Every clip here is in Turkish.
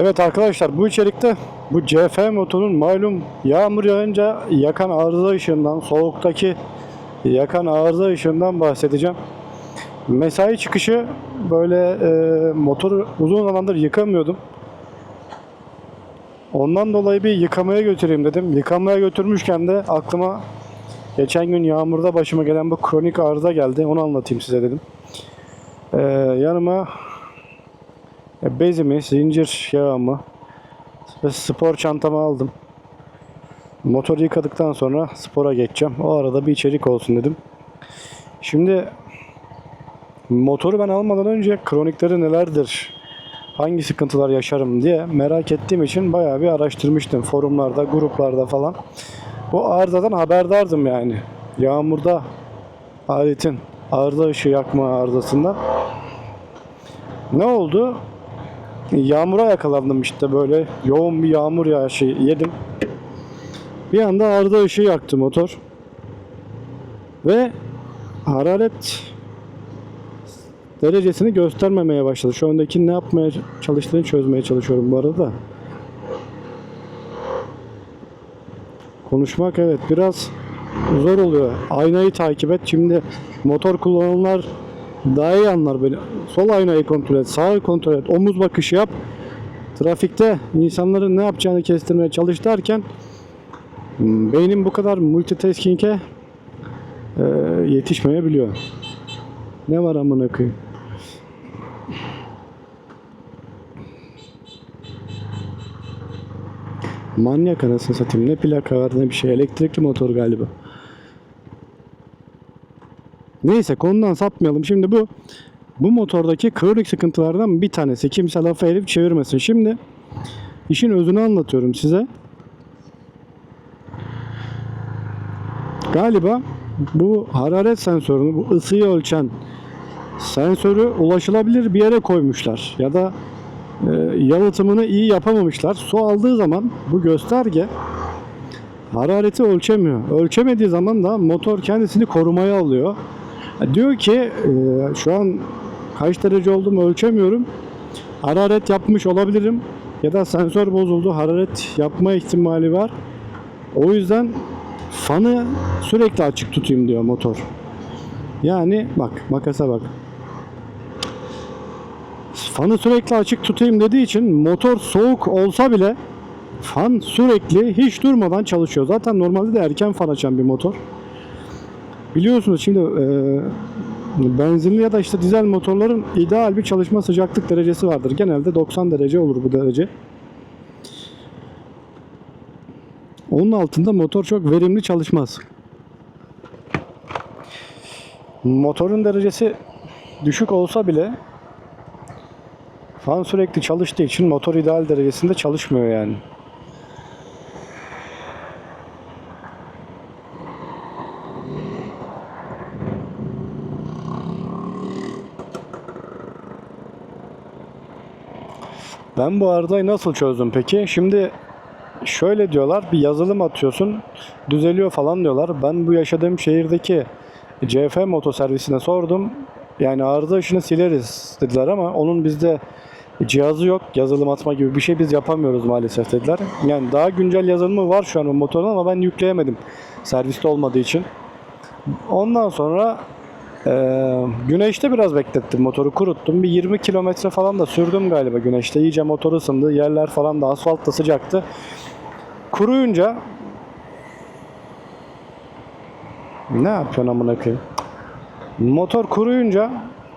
Evet arkadaşlar bu içerikte bu CF motorun malum yağmur yağınca yakan arıza ışığından soğuktaki yakan arıza ışığından bahsedeceğim. Mesai çıkışı böyle e, motoru uzun zamandır yıkamıyordum. Ondan dolayı bir yıkamaya götüreyim dedim. Yıkamaya götürmüşken de aklıma geçen gün yağmurda başıma gelen bu kronik arıza geldi. Onu anlatayım size dedim. E, yanıma bezimi, zincir yağımı ve spor çantamı aldım. Motoru yıkadıktan sonra spora geçeceğim. O arada bir içerik olsun dedim. Şimdi motoru ben almadan önce kronikleri nelerdir, hangi sıkıntılar yaşarım diye merak ettiğim için bayağı bir araştırmıştım. Forumlarda, gruplarda falan. Bu arızadan haberdardım yani. Yağmurda aletin arıza ışığı yakma arızasından. Ne oldu? Yağmura yakalandım işte böyle yoğun bir yağmur yağışı yedim. Bir anda arıza ışığı yaktı motor. Ve hararet derecesini göstermemeye başladı. Şu öndeki ne yapmaya çalıştığını çözmeye çalışıyorum bu arada. Konuşmak evet biraz zor oluyor. Aynayı takip et. Şimdi motor kullananlar daha iyi anlar beni. Sol aynayı kontrol et, sağı kontrol et, omuz bakışı yap. Trafikte insanların ne yapacağını kestirmeye çalış derken hmm, beynim bu kadar multitasking'e e, yetişmeyebiliyor. Ne var amına koyayım? Manyak anasını satayım. Ne plaka var ne bir şey. Elektrikli motor galiba. Neyse konudan sapmayalım. Şimdi bu bu motordaki kronik sıkıntılardan bir tanesi. Kimse lafı elif çevirmesin. Şimdi işin özünü anlatıyorum size. Galiba bu hararet sensörünü, bu ısıyı ölçen sensörü ulaşılabilir bir yere koymuşlar. Ya da e, yalıtımını iyi yapamamışlar. Su aldığı zaman bu gösterge harareti ölçemiyor. Ölçemediği zaman da motor kendisini korumaya alıyor. Diyor ki e, şu an kaç derece olduğumu ölçemiyorum. Hararet yapmış olabilirim ya da sensör bozuldu. Hararet yapma ihtimali var. O yüzden fanı sürekli açık tutayım diyor motor. Yani bak makasa bak. Fanı sürekli açık tutayım dediği için motor soğuk olsa bile fan sürekli hiç durmadan çalışıyor. Zaten normalde de erken fan açan bir motor. Biliyorsunuz şimdi e, benzinli ya da işte dizel motorların ideal bir çalışma sıcaklık derecesi vardır. Genelde 90 derece olur bu derece. Onun altında motor çok verimli çalışmaz. Motorun derecesi düşük olsa bile fan sürekli çalıştığı için motor ideal derecesinde çalışmıyor yani. Ben bu arızayı nasıl çözdüm peki? Şimdi şöyle diyorlar bir yazılım atıyorsun düzeliyor falan diyorlar. Ben bu yaşadığım şehirdeki CF motoservisine sordum. Yani arıza işini sileriz dediler ama onun bizde cihazı yok. Yazılım atma gibi bir şey biz yapamıyoruz maalesef dediler. Yani daha güncel yazılımı var şu an o motorun ama ben yükleyemedim. Serviste olmadığı için. Ondan sonra ee, güneşte biraz beklettim motoru kuruttum. Bir 20 kilometre falan da sürdüm galiba güneşte. İyice motor ısındı. Yerler falan da asfalt da sıcaktı. Kuruyunca ne yapıyorsun amına koyayım? Motor kuruyunca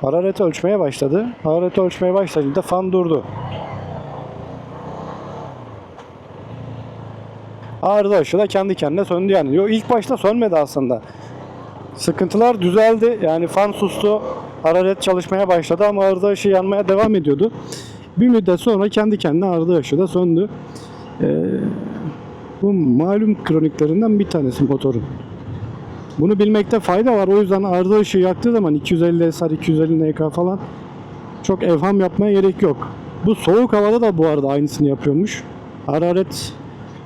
harareti ölçmeye başladı. Harareti ölçmeye başlayınca fan durdu. Arıza ışığı da kendi kendine söndü yani. Yo, ilk başta sönmedi aslında. Sıkıntılar düzeldi. Yani fan sustu. Hararet çalışmaya başladı ama arıza ışığı yanmaya devam ediyordu. Bir müddet sonra kendi kendine arıza ışığı da söndü. Ee, bu malum kroniklerinden bir tanesi motorun. Bunu bilmekte fayda var. O yüzden arıza ışığı yaktığı zaman 250 SR, 250 NK falan çok evham yapmaya gerek yok. Bu soğuk havada da bu arada aynısını yapıyormuş. Hararet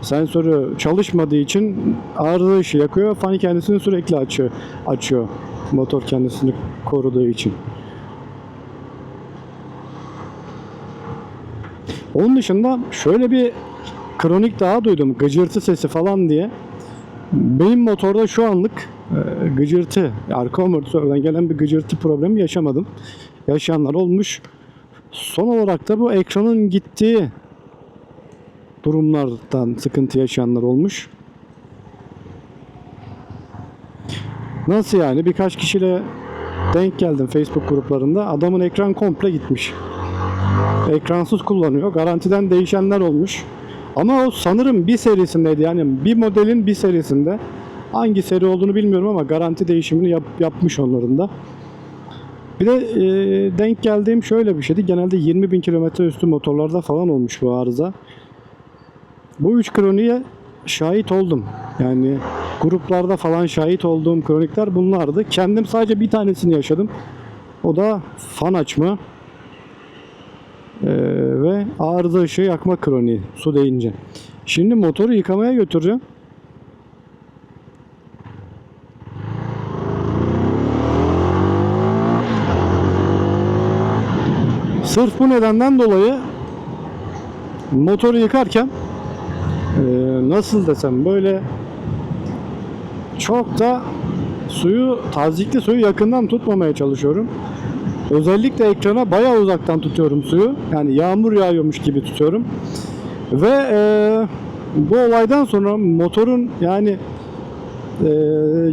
sensörü çalışmadığı için arıza ışığı yakıyor. Fani kendisini sürekli açıyor. Açıyor. Motor kendisini koruduğu için. Onun dışında şöyle bir kronik daha duydum. Gıcırtı sesi falan diye. Benim motorda şu anlık e, gıcırtı, arka amortisörden gelen bir gıcırtı problemi yaşamadım. Yaşayanlar olmuş. Son olarak da bu ekranın gittiği durumlardan sıkıntı yaşayanlar olmuş. Nasıl yani? Birkaç kişiyle denk geldim Facebook gruplarında. Adamın ekran komple gitmiş. Ekransız kullanıyor. Garantiden değişenler olmuş. Ama o sanırım bir serisindeydi. Yani bir modelin bir serisinde. Hangi seri olduğunu bilmiyorum ama garanti değişimini yap- yapmış onların da. Bir de e, denk geldiğim şöyle bir şeydi. Genelde 20 bin kilometre üstü motorlarda falan olmuş bu arıza. Bu üç kroniğe şahit oldum. Yani gruplarda falan şahit olduğum kronikler bunlardı. Kendim sadece bir tanesini yaşadım. O da fan açma ee, ve arıza ışığı yakma kroniği su değince. Şimdi motoru yıkamaya götüreceğim. Sırf bu nedenden dolayı motoru yıkarken ee, nasıl desem böyle çok da suyu tazikli suyu yakından tutmamaya çalışıyorum. Özellikle ekrana bayağı uzaktan tutuyorum suyu. Yani yağmur yağıyormuş gibi tutuyorum. Ve e, bu olaydan sonra motorun yani e,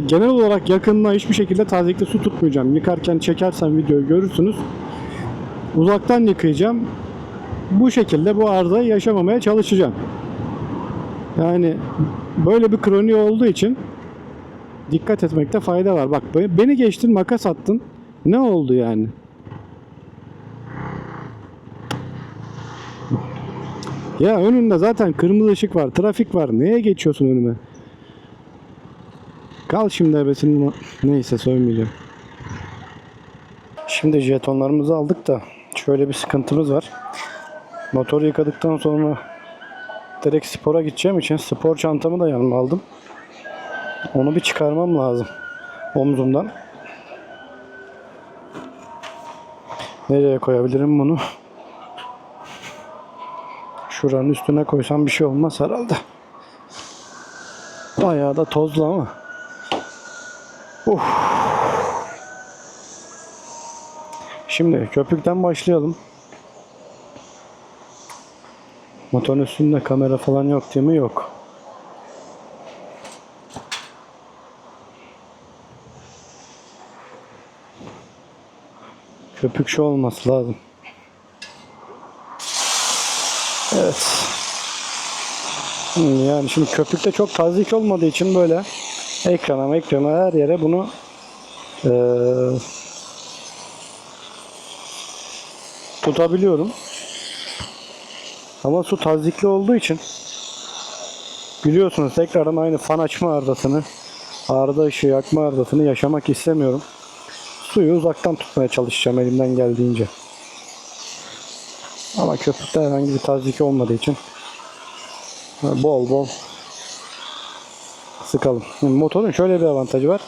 genel olarak yakınına hiçbir şekilde tazikli su tutmayacağım. Yıkarken çekersem videoyu görürsünüz. Uzaktan yıkayacağım. Bu şekilde bu arızayı yaşamamaya çalışacağım. Yani böyle bir kroni olduğu için dikkat etmekte fayda var. Bak be- beni geçtin makas attın. Ne oldu yani? Ya önünde zaten kırmızı ışık var, trafik var. Neye geçiyorsun önüme? Kal şimdi ebesinin neyse söylemeyeceğim. Şimdi jetonlarımızı aldık da şöyle bir sıkıntımız var. Motoru yıkadıktan sonra direkt spora gideceğim için spor çantamı da yanıma aldım. Onu bir çıkarmam lazım omzumdan. Nereye koyabilirim bunu? Şuranın üstüne koysam bir şey olmaz herhalde. Bayağı da tozlu ama. Uf. Şimdi köpükten başlayalım. Motorun üstünde kamera falan yok değil mi? Yok. Köpük şu olması lazım. Evet. Hmm, Yani şimdi köpükte çok tazik olmadığı için böyle ekrana ekrana her yere bunu eee, tutabiliyorum. Ama su tazikli olduğu için biliyorsunuz tekrardan aynı fan açma arızasını arıza ışığı yakma arızasını yaşamak istemiyorum. Suyu uzaktan tutmaya çalışacağım elimden geldiğince. Ama köpükte herhangi bir tazik olmadığı için bol bol sıkalım. Şimdi motorun şöyle bir avantajı var.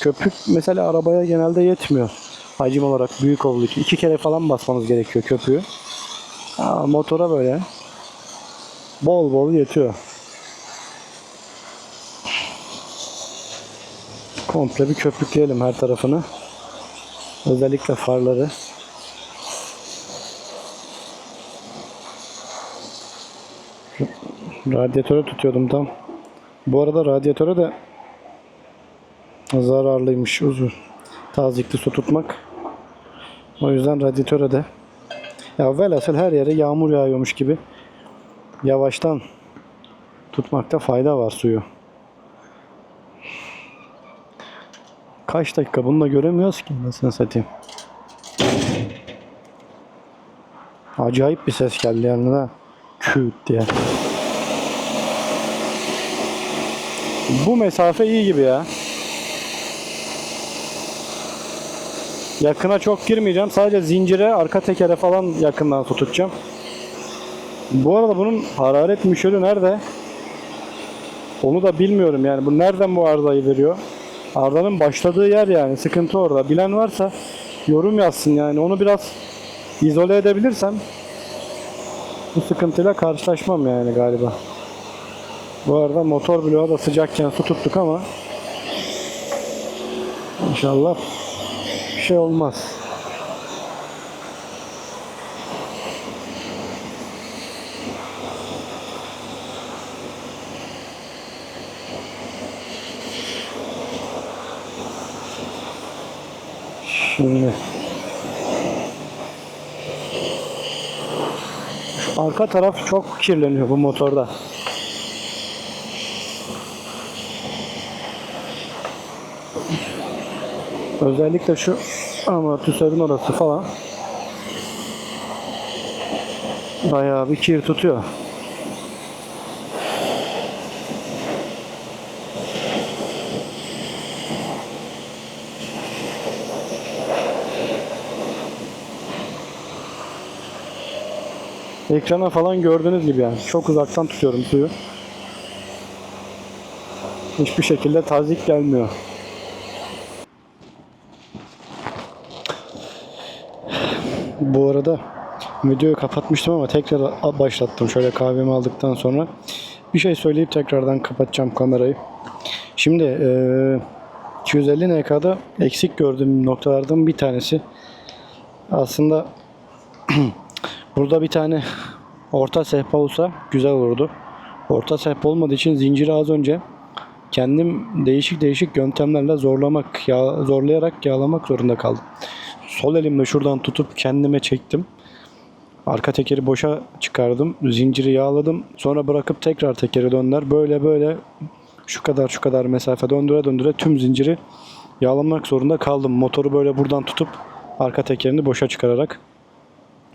Köpük mesela arabaya genelde yetmiyor. Hacim olarak büyük olduğu için. iki kere falan basmanız gerekiyor köpüğü. Aa, motora böyle bol bol yetiyor. Komple bir köpükleyelim her tarafını. Özellikle farları. Radyatöre tutuyordum tam. Bu arada radyatöre de zararlıymış uzun. Tazikli su tutmak. O yüzden radyatöre de ya velhasıl her yere yağmur yağıyormuş gibi yavaştan tutmakta fayda var suyu. Kaç dakika bunu da göremiyoruz ki nasıl satayım. Acayip bir ses geldi yani ha. Küt diye. Bu mesafe iyi gibi ya. Yakına çok girmeyeceğim. Sadece zincire, arka tekere falan yakından tutacağım. Bu arada bunun hararet müşürü nerede? Onu da bilmiyorum yani. Bu nereden bu arızayı veriyor? Arızanın başladığı yer yani. Sıkıntı orada. Bilen varsa yorum yazsın yani. Onu biraz izole edebilirsem bu sıkıntıyla karşılaşmam yani galiba. Bu arada motor bloğu da sıcakken su tuttuk ama inşallah şey olmaz. Şimdi arka taraf çok kirleniyor bu motorda. Özellikle şu amortisörün orası falan bayağı bir kir tutuyor. Ekrana falan gördüğünüz gibi yani çok uzaktan tutuyorum suyu. Hiçbir şekilde tazik gelmiyor. Bu arada videoyu kapatmıştım ama tekrar başlattım şöyle kahvemi aldıktan sonra. Bir şey söyleyip tekrardan kapatacağım kamerayı. Şimdi eee 250 NK'da eksik gördüğüm noktalardan bir tanesi aslında burada bir tane orta sehpa olsa güzel olurdu. Orta sehpa olmadığı için zinciri az önce kendim değişik değişik yöntemlerle zorlamak, yağ, zorlayarak yağlamak zorunda kaldım. Sol elimle şuradan tutup kendime çektim. Arka tekeri boşa çıkardım. Zinciri yağladım. Sonra bırakıp tekrar tekeri döndüler. Böyle böyle şu kadar şu kadar mesafe döndüre döndüre tüm zinciri yağlamak zorunda kaldım. Motoru böyle buradan tutup arka tekerini boşa çıkararak.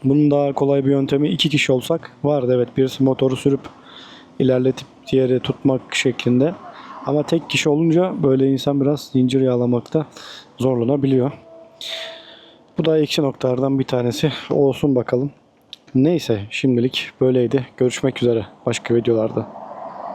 Bunun daha kolay bir yöntemi iki kişi olsak vardı evet. Birisi motoru sürüp ilerletip diğeri tutmak şeklinde. Ama tek kişi olunca böyle insan biraz zincir yağlamakta zorlanabiliyor. Bu da eksi noktalardan bir tanesi. Olsun bakalım. Neyse şimdilik böyleydi. Görüşmek üzere başka videolarda.